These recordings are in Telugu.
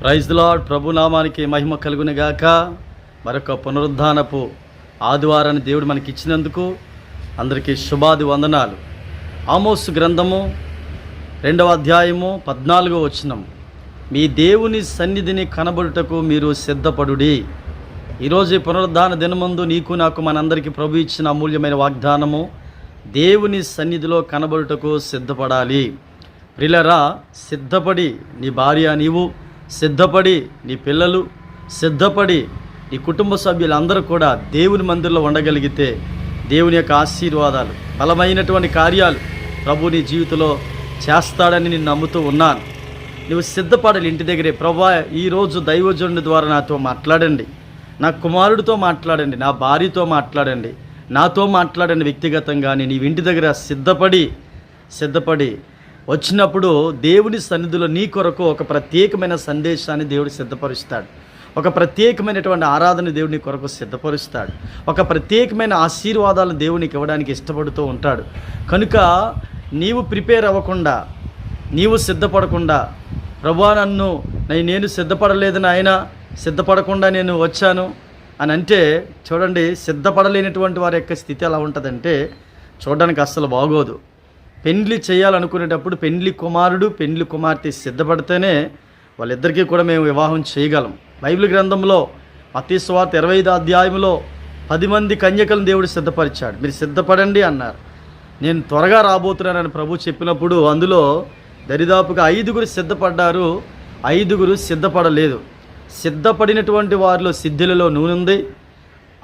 ప్రైజ్ లార్డ్ ప్రభునామానికి మహిమ కలుగునిగాక మరొక పునరుద్ధానపు ఆదివారాన్ని దేవుడు మనకి ఇచ్చినందుకు అందరికీ శుభాది వందనాలు ఆమోస్ గ్రంథము రెండవ అధ్యాయము పద్నాలుగో వచనం. మీ దేవుని సన్నిధిని కనబడుటకు మీరు సిద్ధపడుడి. ఈరోజు పునరుద్ధాన దినమందు నీకు నాకు మనందరికీ ప్రభు ఇచ్చిన అమూల్యమైన వాగ్దానము దేవుని సన్నిధిలో కనబడుటకు సిద్ధపడాలి. ప్రిలరా సిద్ధపడి నీ భార్య నీవు సిద్ధపడి నీ పిల్లలు సిద్ధపడి నీ కుటుంబ సభ్యులందరూ కూడా దేవుని మందిరంలో ఉండగలిగితే దేవుని యొక్క ఆశీర్వాదాలు బలమైనటువంటి కార్యాలు ప్రభు నీ జీవితంలో చేస్తాడని నేను నమ్ముతూ ఉన్నాను. నువ్వు సిద్ధపడాలి ఇంటి దగ్గరే. ప్రభా ఈరోజు దైవజనుడి ద్వారా నాతో మాట్లాడండి. నా కుమారుడితో మాట్లాడండి నా భార్యతో మాట్లాడండి. నాతో మాట్లాడండి వ్యక్తిగతంగా నేను ఇంటి దగ్గర సిద్ధపడి సిద్ధపడి వచ్చినప్పుడు దేవుని సన్నిధిలో నీ కొరకు ఒక ప్రత్యేకమైన సందేశాన్ని దేవుడు సిద్ధపరుస్తాడు. ఒక ప్రత్యేకమైనటువంటి ఆరాధన దేవుని కొరకు సిద్ధపరుస్తాడు. ఒక ప్రత్యేకమైన ఆశీర్వాదాలను దేవునికి ఇవ్వడానికి ఇష్టపడుతూ ఉంటాడు. కనుక నీవు ప్రిపేర్ అవ్వకుండా నీవు సిద్ధపడకుండా ప్రభా నన్ను నేను సిద్ధపడలేదు నాయన సిద్ధపడకుండా నేను వచ్చాను అని అంటే చూడండి సిద్ధపడలేనటువంటి వారి యొక్క స్థితి ఎలా ఉంటుందంటే చూడడానికి అస్సలు బాగోదు. పెండ్లి చేయాలనుకునేటప్పుడు పెండ్లి కుమారుడు పెండ్లి కుమార్తె సిద్ధపడితేనే వాళ్ళిద్దరికీ కూడా మేము వివాహం చేయగలం. బైబిల్ గ్రంథంలో మతీశ్వార్త ఇరవై ఐదు అధ్యాయంలో పది మంది కన్యకలను దేవుడు సిద్ధపరిచాడు. మీరు సిద్ధపడండి అన్నారు. నేను త్వరగా రాబోతున్నానని ప్రభు చెప్పినప్పుడు అందులో దరిదాపుగా ఐదుగురు సిద్ధపడ్డారు ఐదుగురు సిద్ధపడలేదు. సిద్ధపడినటువంటి వారిలో సిద్ధులలో నూనె ఉంది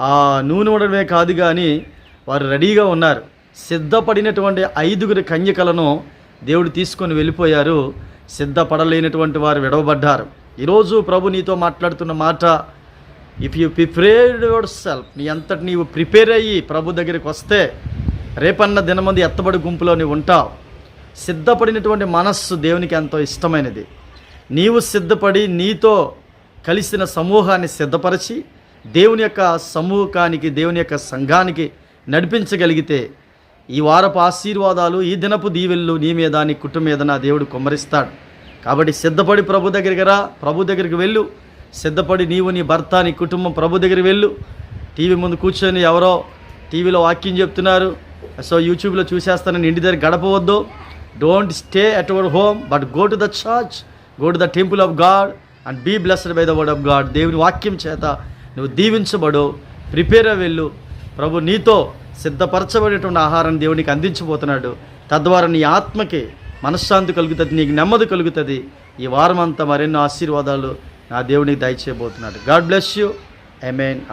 ఆ నూనె ఉండడమే కాదు కానీ వారు రెడీగా ఉన్నారు. సిద్ధపడినటువంటి ఐదుగురి కన్యకలను దేవుడు తీసుకొని వెళ్ళిపోయారు. సిద్ధపడలేనటువంటి వారు విడవబడ్డారు. ఈరోజు ప్రభు నీతో మాట్లాడుతున్న మాట if you prepared yourself నీ అంతటి నీవు ప్రిపేర్ అయ్యి ప్రభు దగ్గరికి వస్తే రేపన్న దినమంది ఎత్తబడి గుంపులో నీవు ఉంటావు. సిద్ధపడినటువంటి మనస్సు దేవునికి ఎంతో ఇష్టమైనది. నీవు సిద్ధపడి నీతో కలిసిన సమూహాన్ని సిద్ధపరిచి దేవుని యొక్క సమూహానికి దేవుని యొక్క సంఘానికి నడిపించగలిగితే ఈ వారపు ఆశీర్వాదాలు ఈ దినపు దీవెళ్ళు నీ మీద నీ కుటుంబం మీద నా దేవుడు కుమ్మరిస్తాడు. కాబట్టి సిద్ధపడి ప్రభు దగ్గరికి రా ప్రభు దగ్గరికి వెళ్ళు. సిద్ధపడి నీవు నీ భర్త నీ కుటుంబం ప్రభు దగ్గరికి వెళ్ళు. టీవీ ముందు కూర్చొని ఎవరో టీవీలో వాక్యం చెప్తున్నారు. సో యూట్యూబ్లో చూసేస్తానని ఇంటి దగ్గర గడపవద్దు. Don't stay at our home but go to the church go to the temple of God and be blessed by the word of God దేవుని వాక్యం చేత నువ్వు దీవించబడు ప్రిపేర్ వెళ్ళు. ప్రభు నీతో సిద్ధపరచబడేటువంటి ఆహారాన్ని దేవునికి అందించబోతున్నాడు. తద్వారా నీ ఆత్మకి మనశ్శాంతి కలుగుతుంది నీకు నెమ్మది కలుగుతుంది. ఈ వారం అంతా మరెన్నో ఆశీర్వాదాలు నా దేవునికి దయచేయబోతున్నాడు. God bless you. I mean